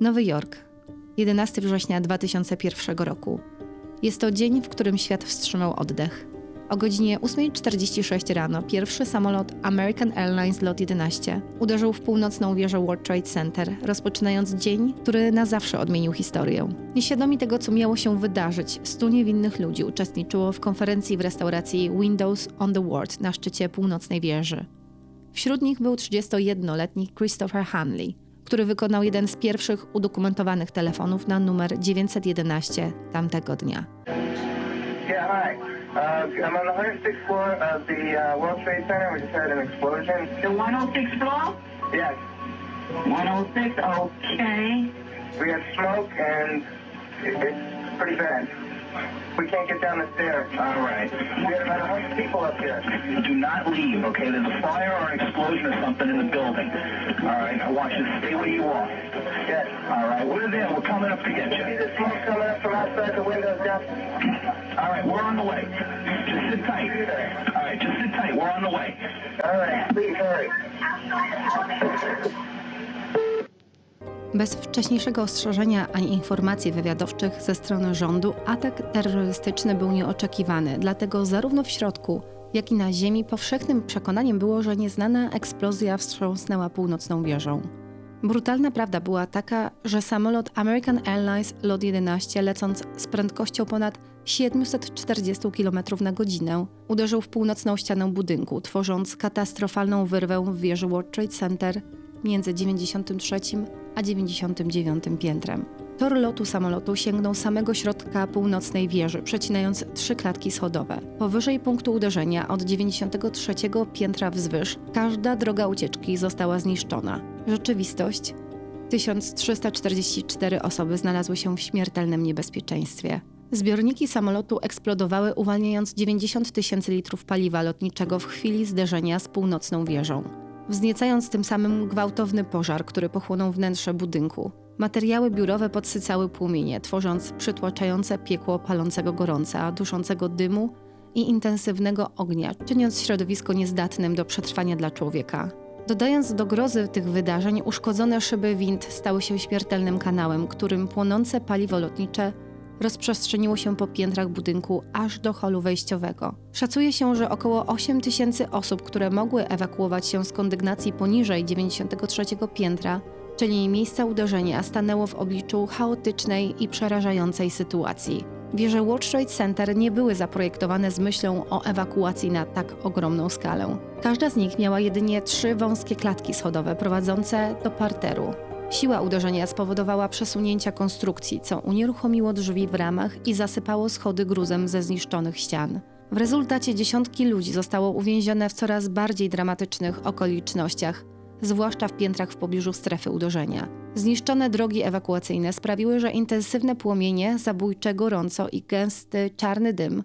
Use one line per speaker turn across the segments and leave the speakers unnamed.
Nowy Jork, 11 września 2001 roku. Jest to dzień, w którym świat wstrzymał oddech. O godzinie 8.46 rano pierwszy samolot American Airlines Lot 11 uderzył w północną wieżę World Trade Center, rozpoczynając dzień, który na zawsze odmienił historię. Nieświadomi tego, co miało się wydarzyć, stu niewinnych ludzi uczestniczyło w konferencji w restauracji Windows on the World na szczycie północnej wieży. Wśród nich był 31-letni Christopher Hanley, który wykonał jeden z pierwszych udokumentowanych telefonów na numer 911 tamtego dnia.
Yeah. Uh, I'm on the 106th floor of the uh, World Trade Center. We just had an explosion.
The 106 floor?
Yes.
106, okay.
We have smoke and it, it's pretty bad. We can't get down the stairs. All right. We had about 100 people up here.
Do not leave, okay? There's a fire or an explosion or something in the building. All right, I want you to stay where you are.
Yes.
All right, we're there. We're coming up to get
See
you.
the smoke coming up from outside the windows down?
All right, we're on the way. Just sit tight. All right, just sit tight. We're on the way.
All right. Please hurry.
Bez wcześniejszego ostrzeżenia ani informacji wywiadowczych ze strony rządu atak terrorystyczny był nieoczekiwany, dlatego zarówno w środku, jak i na ziemi powszechnym przekonaniem było, że nieznana eksplozja wstrząsnęła północną wieżą. Brutalna prawda była taka, że samolot American Airlines Lot 11 lecąc z prędkością ponad 740 km na godzinę uderzył w północną ścianę budynku, tworząc katastrofalną wyrwę w wieży World Trade Center między 93 a 99 piętrem. Tor lotu samolotu sięgnął samego środka północnej wieży, przecinając trzy klatki schodowe. Powyżej punktu uderzenia od 93 piętra wzwyż każda droga ucieczki została zniszczona. Rzeczywistość 1344 osoby znalazły się w śmiertelnym niebezpieczeństwie. Zbiorniki samolotu eksplodowały, uwalniając 90 tysięcy litrów paliwa lotniczego w chwili zderzenia z północną wieżą wzniecając tym samym gwałtowny pożar, który pochłonął wnętrze budynku. Materiały biurowe podsycały płomienie, tworząc przytłaczające piekło palącego gorąca, duszącego dymu i intensywnego ognia, czyniąc środowisko niezdatnym do przetrwania dla człowieka. Dodając do grozy tych wydarzeń, uszkodzone szyby wind stały się śmiertelnym kanałem, którym płonące paliwo lotnicze rozprzestrzeniło się po piętrach budynku aż do holu wejściowego. Szacuje się, że około 8 tysięcy osób, które mogły ewakuować się z kondygnacji poniżej 93 piętra, czyli miejsca uderzenia, stanęło w obliczu chaotycznej i przerażającej sytuacji. Wieże World Trade Center nie były zaprojektowane z myślą o ewakuacji na tak ogromną skalę. Każda z nich miała jedynie trzy wąskie klatki schodowe prowadzące do parteru. Siła uderzenia spowodowała przesunięcia konstrukcji, co unieruchomiło drzwi w ramach i zasypało schody gruzem ze zniszczonych ścian. W rezultacie dziesiątki ludzi zostało uwięzione w coraz bardziej dramatycznych okolicznościach, zwłaszcza w piętrach w pobliżu strefy uderzenia. Zniszczone drogi ewakuacyjne sprawiły, że intensywne płomienie, zabójcze gorąco i gęsty czarny dym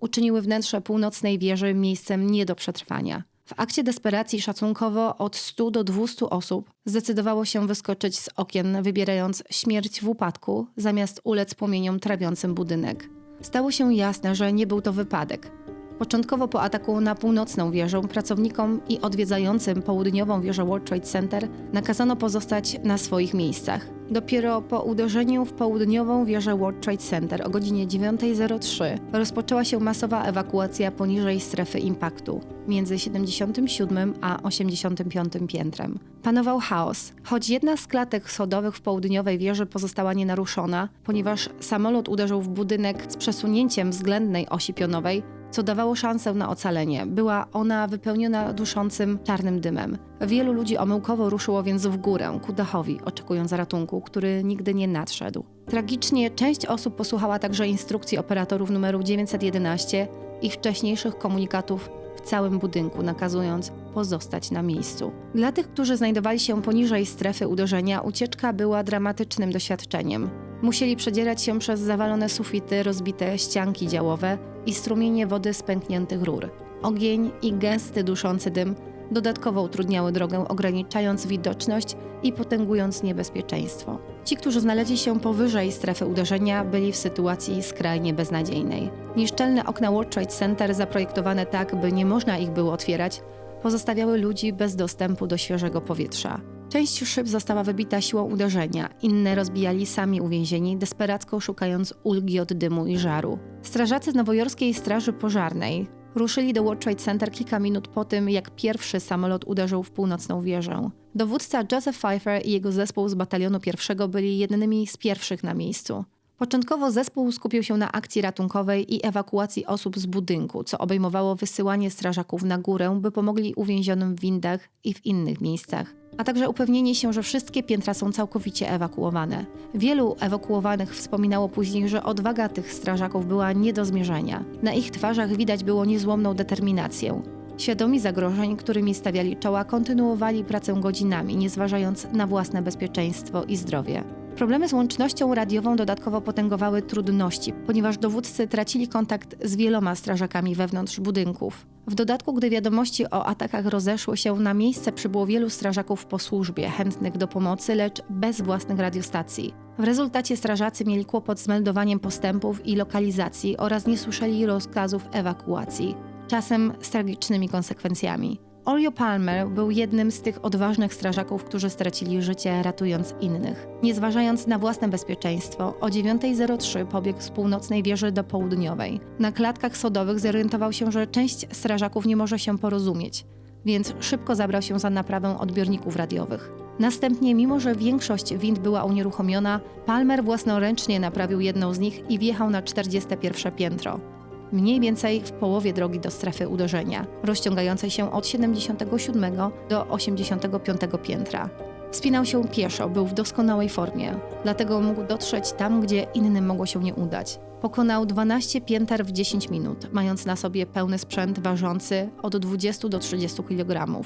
uczyniły wnętrze północnej wieży miejscem nie do przetrwania. W akcie desperacji szacunkowo od 100 do 200 osób zdecydowało się wyskoczyć z okien, wybierając śmierć w upadku zamiast ulec płomieniom trawiącym budynek. Stało się jasne, że nie był to wypadek. Początkowo po ataku na północną wieżę pracownikom i odwiedzającym południową wieżę World Trade Center nakazano pozostać na swoich miejscach. Dopiero po uderzeniu w południową wieżę World Trade Center o godzinie 9.03 rozpoczęła się masowa ewakuacja poniżej strefy impaktu między 77 a 85 piętrem. Panował chaos, choć jedna z klatek schodowych w południowej wieży pozostała nienaruszona, ponieważ samolot uderzył w budynek z przesunięciem względnej osi pionowej, co dawało szansę na ocalenie. Była ona wypełniona duszącym czarnym dymem. Wielu ludzi omyłkowo ruszyło więc w górę, ku dachowi, oczekując ratunku, który nigdy nie nadszedł. Tragicznie część osób posłuchała także instrukcji operatorów numeru 911 i wcześniejszych komunikatów w całym budynku, nakazując pozostać na miejscu. Dla tych, którzy znajdowali się poniżej strefy uderzenia, ucieczka była dramatycznym doświadczeniem. Musieli przedzierać się przez zawalone sufity, rozbite ścianki działowe i strumienie wody z pękniętych rur. Ogień i gęsty, duszący dym dodatkowo utrudniały drogę, ograniczając widoczność i potęgując niebezpieczeństwo. Ci, którzy znaleźli się powyżej strefy uderzenia, byli w sytuacji skrajnie beznadziejnej. Nieszczelne okna World Trade Center, zaprojektowane tak, by nie można ich było otwierać, pozostawiały ludzi bez dostępu do świeżego powietrza. Część szyb została wybita siłą uderzenia, inne rozbijali sami uwięzieni, desperacko szukając ulgi od dymu i żaru. Strażacy z nowojorskiej Straży Pożarnej ruszyli do World Trade Center kilka minut po tym, jak pierwszy samolot uderzył w północną wieżę. Dowódca Joseph Pfeiffer i jego zespół z batalionu pierwszego byli jednymi z pierwszych na miejscu. Początkowo zespół skupił się na akcji ratunkowej i ewakuacji osób z budynku, co obejmowało wysyłanie strażaków na górę, by pomogli uwięzionym w windach i w innych miejscach, a także upewnienie się, że wszystkie piętra są całkowicie ewakuowane. Wielu ewakuowanych wspominało później, że odwaga tych strażaków była nie do zmierzenia. Na ich twarzach widać było niezłomną determinację. Świadomi zagrożeń, którymi stawiali czoła, kontynuowali pracę godzinami, nie zważając na własne bezpieczeństwo i zdrowie. Problemy z łącznością radiową dodatkowo potęgowały trudności, ponieważ dowódcy tracili kontakt z wieloma strażakami wewnątrz budynków. W dodatku, gdy wiadomości o atakach rozeszły się, na miejsce przybyło wielu strażaków po służbie, chętnych do pomocy, lecz bez własnych radiostacji. W rezultacie strażacy mieli kłopot z meldowaniem postępów i lokalizacji oraz nie słyszeli rozkazów ewakuacji, czasem z tragicznymi konsekwencjami. Oreo Palmer był jednym z tych odważnych strażaków, którzy stracili życie ratując innych. Nie zważając na własne bezpieczeństwo, o 9.03 pobiegł z północnej wieży do południowej. Na klatkach sodowych zorientował się, że część strażaków nie może się porozumieć, więc szybko zabrał się za naprawę odbiorników radiowych. Następnie, mimo że większość wind była unieruchomiona, Palmer własnoręcznie naprawił jedną z nich i wjechał na 41 piętro mniej więcej w połowie drogi do strefy uderzenia, rozciągającej się od 77 do 85 piętra. Wspinał się pieszo, był w doskonałej formie, dlatego mógł dotrzeć tam, gdzie innym mogło się nie udać. Pokonał 12 pięter w 10 minut, mając na sobie pełny sprzęt ważący od 20 do 30 kg.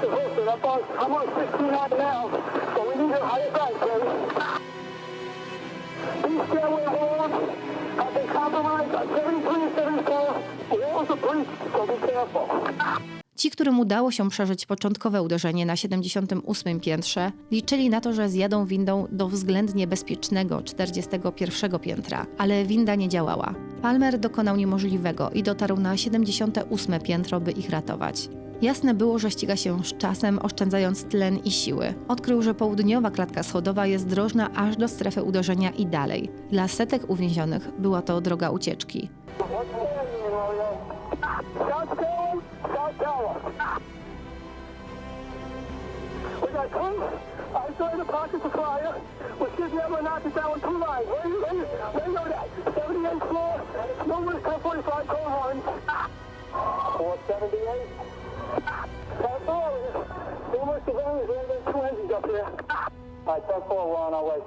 We're gonna have to host it. I'm on, I'm on 69 now, so we need a higher ground, please. These stairway walls have been compromised on 73 and 74. The walls are breached, so be careful.
Ci, którym udało się przeżyć początkowe uderzenie na 78 piętrze, liczyli na to, że zjadą windą do względnie bezpiecznego 41 piętra, ale winda nie działała. Palmer dokonał niemożliwego i dotarł na 78 piętro, by ich ratować. Jasne było, że ściga się z czasem, oszczędzając tlen i siły. Odkrył, że południowa klatka schodowa jest drożna aż do strefy uderzenia i dalej. Dla setek uwięzionych była to droga ucieczki.
Standing in, numerous civilians, we have two engines up here. All right, 10 4, we're on our way.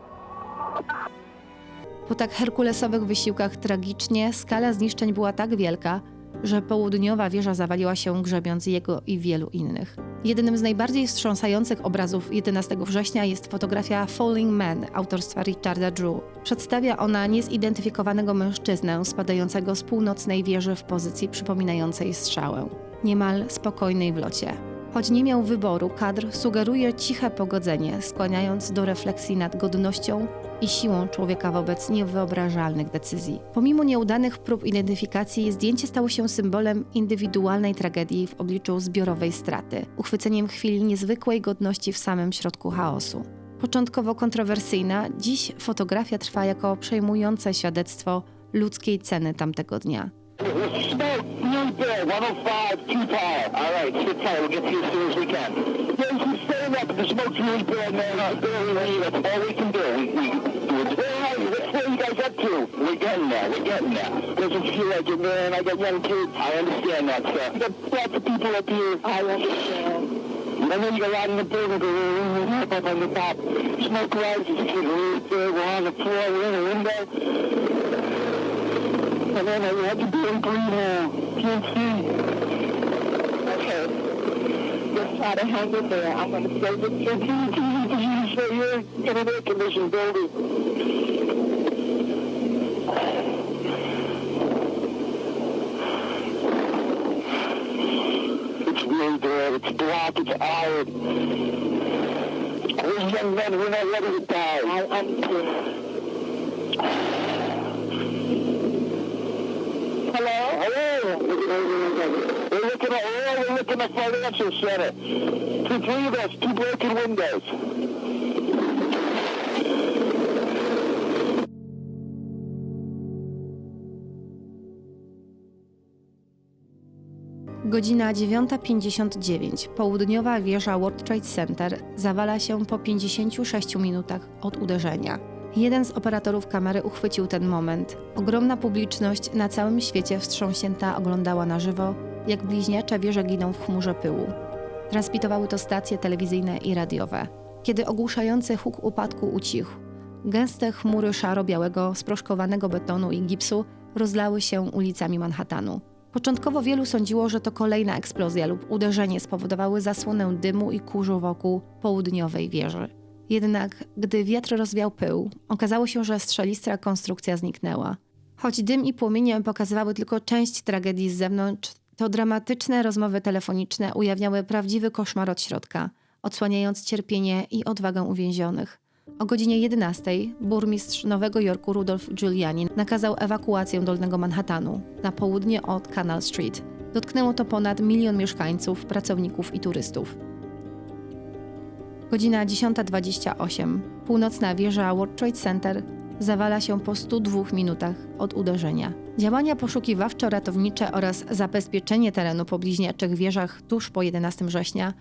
Po tak herkulesowych wysiłkach tragicznie skala zniszczeń była tak wielka, że południowa wieża zawaliła się grzebiąc jego i wielu innych. Jednym z najbardziej wstrząsających obrazów 11 września jest fotografia Falling Man autorstwa Richarda Drew. Przedstawia ona niezidentyfikowanego mężczyznę spadającego z północnej wieży w pozycji przypominającej strzałę, niemal spokojnej w locie. Choć nie miał wyboru, kadr sugeruje ciche pogodzenie, skłaniając do refleksji nad godnością i siłą człowieka wobec niewyobrażalnych decyzji. Pomimo nieudanych prób identyfikacji, zdjęcie stało się symbolem indywidualnej tragedii w obliczu zbiorowej straty, uchwyceniem chwili niezwykłej godności w samym środku chaosu. Początkowo kontrowersyjna, dziś fotografia trwa jako przejmujące świadectwo ludzkiej ceny tamtego dnia.
Smoke, new bill, 105, two power. All right, sit tight. We'll get to you as soon as we can. Yeah, you staying up, the smoke's really bad, man. Uh, barely leave. That's all we can do. We, we do it. Where are you? Where you guys up to? We're getting there. We're getting there. Doesn't feel like it, man. I got young kids. I understand that, sir. We got lots of people up here. I understand. I know you got a lot in the building, we're we're up on the top. Smoke rises, kids. We're, we're on the floor. We're in a window. And then I had to be in green now. Can't see. Okay. Just try to hang in there. I'm going to stay with you. It's easy for you to say you're in an air-conditioned building. It's really bad. It's black. It's iron. We're young men. We're not ready to die. I understand. Looking at financial center. Three of us, two broken windows.
Godzina 9.59. Południowa wieża World Trade Center zawala się po 56 minutach od uderzenia. Jeden z operatorów kamery uchwycił ten moment. Ogromna publiczność na całym świecie wstrząśnięta oglądała na żywo, jak bliźniacze wieże giną w chmurze pyłu. Transmitowały to stacje telewizyjne i radiowe. Kiedy ogłuszający huk upadku ucichł, gęste chmury szaro-białego, sproszkowanego betonu i gipsu rozlały się ulicami Manhattanu. Początkowo wielu sądziło, że to kolejna eksplozja lub uderzenie spowodowały zasłonę dymu i kurzu wokół południowej wieży. Jednak gdy wiatr rozwiał pył, okazało się, że strzelistra konstrukcja zniknęła. Choć dym i płomienie pokazywały tylko część tragedii z zewnątrz, to dramatyczne rozmowy telefoniczne ujawniały prawdziwy koszmar od środka, odsłaniając cierpienie i odwagę uwięzionych. O godzinie 11 burmistrz Nowego Jorku Rudolf Giuliani nakazał ewakuację Dolnego Manhattanu na południe od Canal Street. Dotknęło to ponad milion mieszkańców, pracowników i turystów. Godzina 10.28. Północna wieża World Trade Center zawala się po 102 minutach od uderzenia. Działania poszukiwawczo-ratownicze oraz zabezpieczenie terenu po bliźniaczych wieżach tuż po 11 września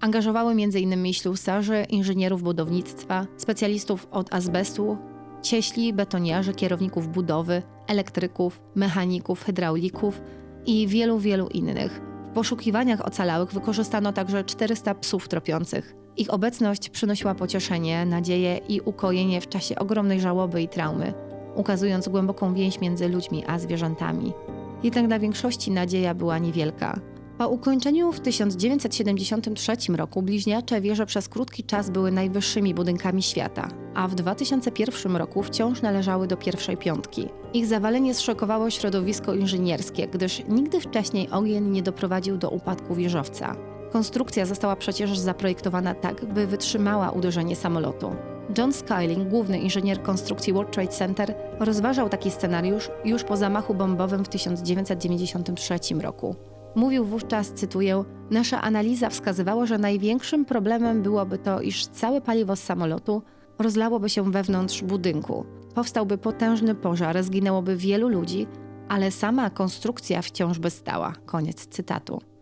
angażowały m.in. ślusarzy, inżynierów budownictwa, specjalistów od azbestu, cieśli, betoniarzy, kierowników budowy, elektryków, mechaników, hydraulików i wielu, wielu innych. W poszukiwaniach ocalałych wykorzystano także 400 psów tropiących. Ich obecność przynosiła pocieszenie, nadzieję i ukojenie w czasie ogromnej żałoby i traumy, ukazując głęboką więź między ludźmi a zwierzętami. Jednak dla większości nadzieja była niewielka. Po ukończeniu w 1973 roku bliźniacze wieże przez krótki czas były najwyższymi budynkami świata, a w 2001 roku wciąż należały do pierwszej piątki. Ich zawalenie zszokowało środowisko inżynierskie, gdyż nigdy wcześniej ogień nie doprowadził do upadku wieżowca. Konstrukcja została przecież zaprojektowana tak, by wytrzymała uderzenie samolotu. John Skyling, główny inżynier konstrukcji World Trade Center, rozważał taki scenariusz już po zamachu bombowym w 1993 roku. Mówił wówczas, cytuję, nasza analiza wskazywała, że największym problemem byłoby to, iż całe paliwo z samolotu rozlałoby się wewnątrz budynku. Powstałby potężny pożar, zginęłoby wielu ludzi, ale sama konstrukcja wciąż by stała. Koniec cytatu.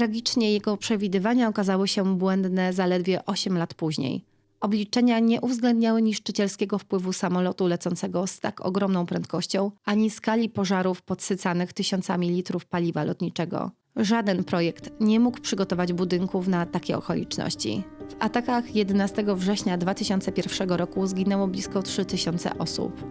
Tragicznie jego przewidywania okazały się błędne zaledwie 8 lat później. Obliczenia nie uwzględniały niszczycielskiego wpływu samolotu lecącego z tak ogromną prędkością, ani skali pożarów podsycanych tysiącami litrów paliwa lotniczego. Żaden projekt nie mógł przygotować budynków na takie okoliczności. W atakach 11 września 2001 roku zginęło blisko 3000 osób.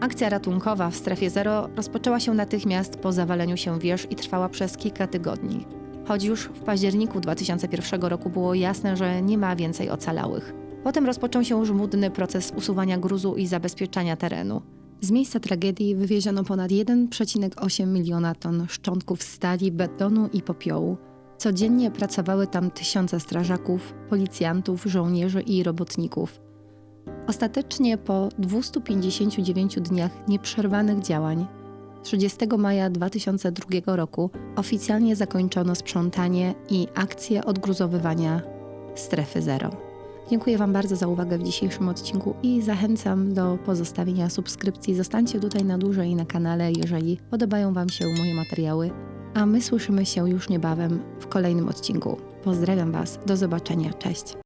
Akcja ratunkowa w strefie zero rozpoczęła się natychmiast po zawaleniu się wież i trwała przez kilka tygodni. Choć już w październiku 2001 roku było jasne, że nie ma więcej ocalałych. Potem rozpoczął się żmudny proces usuwania gruzu i zabezpieczania terenu. Z miejsca tragedii wywieziono ponad 1,8 miliona ton szczątków stali, betonu i popiołu. Codziennie pracowały tam tysiące strażaków, policjantów, żołnierzy i robotników. Ostatecznie po 259 dniach nieprzerwanych działań 30 maja 2002 roku oficjalnie zakończono sprzątanie i akcję odgruzowywania strefy zero. Dziękuję Wam bardzo za uwagę w dzisiejszym odcinku i zachęcam do pozostawienia subskrypcji. Zostańcie tutaj na dłużej na kanale, jeżeli podobają Wam się moje materiały. A my słyszymy się już niebawem w kolejnym odcinku. Pozdrawiam Was, do zobaczenia, cześć.